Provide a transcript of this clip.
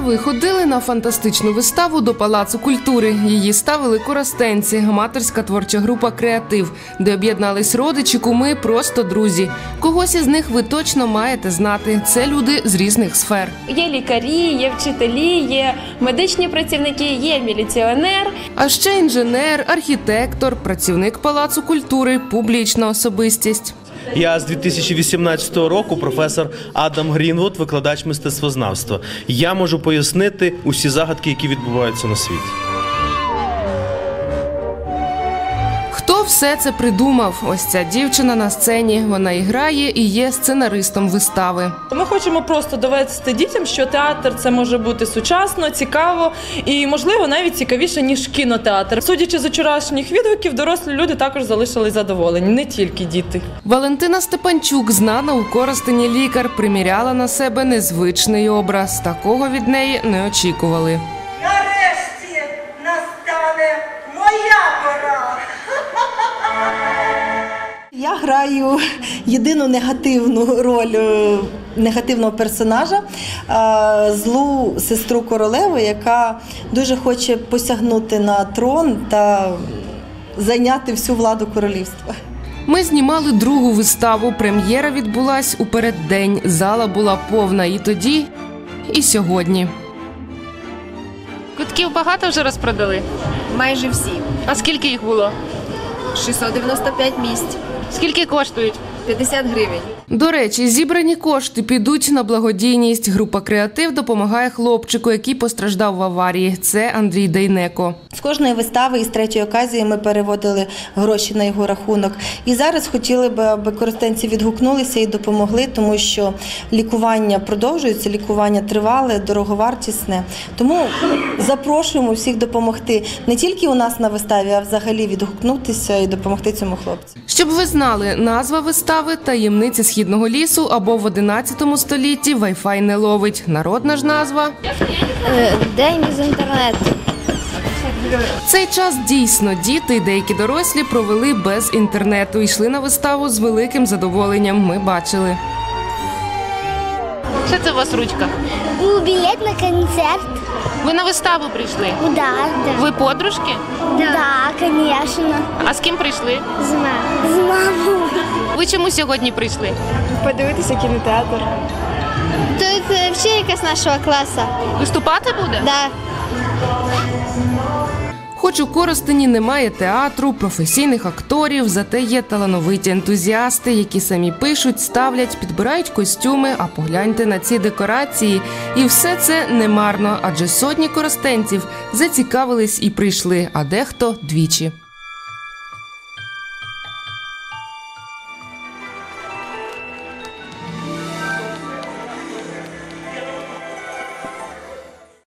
ви ходили на фантастичну виставу до Палацу культури? Її ставили коростенці, аматорська творча група Креатив, де об'єднались родичі, куми, просто друзі. Когось із них ви точно маєте знати. Це люди з різних сфер. Є лікарі, є вчителі, є медичні працівники, є міліціонер. А ще інженер, архітектор, працівник Палацу культури, публічна особистість. Я з 2018 року професор Адам Грінвуд, викладач мистецтвознавства. Я можу пояснити усі загадки, які відбуваються на світі. Хто все це придумав? Ось ця дівчина на сцені. Вона і грає, і є сценаристом вистави. Ми хочемо просто довести дітям, що театр це може бути сучасно, цікаво і, можливо, навіть цікавіше ніж кінотеатр. Судячи з вчорашніх відгуків, дорослі люди також залишились задоволені, не тільки діти. Валентина Степанчук, знана у Коростені лікар, приміряла на себе незвичний образ. Такого від неї не очікували. Граю єдину негативну роль е, негативного персонажа, е, злу сестру королеви, яка дуже хоче посягнути на трон та зайняти всю владу королівства. Ми знімали другу виставу. Прем'єра відбулась у переддень. Зала була повна і тоді, і сьогодні. Кутків багато вже розпродали? Майже всі. А скільки їх було? 695 місць, Скільки коштують? 50 гривень. До речі, зібрані кошти підуть на благодійність. Група Креатив допомагає хлопчику, який постраждав в аварії. Це Андрій Дейнеко. З кожної вистави і з третьої оказії ми переводили гроші на його рахунок. І зараз хотіли би, аби користенці відгукнулися і допомогли, тому що лікування продовжується, лікування тривале, дороговартісне. Тому запрошуємо всіх допомогти не тільки у нас на виставі, а взагалі відгукнутися і допомогти цьому хлопцю. Щоб ви знали, назва вистави таємниці східного лісу або в 11 столітті Wi-Fi не ловить. Народна ж назва. День без інтернету. Цей час дійсно діти і деякі дорослі провели без інтернету. Йшли на виставу з великим задоволенням. Ми бачили. Що це у вас ручка? Билет на концерт. Ви на виставу прийшли? Да, да. Ви подружки? Да, конечно. А з ким прийшли? З мамою. З мамою. Ви чому сьогодні прийшли? Подивитися кінотеатр. Тут вчителька з нашого класу. Виступати буде? Да. Хоч у Коростені немає театру, професійних акторів, зате є талановиті ентузіасти, які самі пишуть, ставлять, підбирають костюми. А погляньте на ці декорації. І все це немарно, адже сотні коростенців зацікавились і прийшли, а дехто двічі.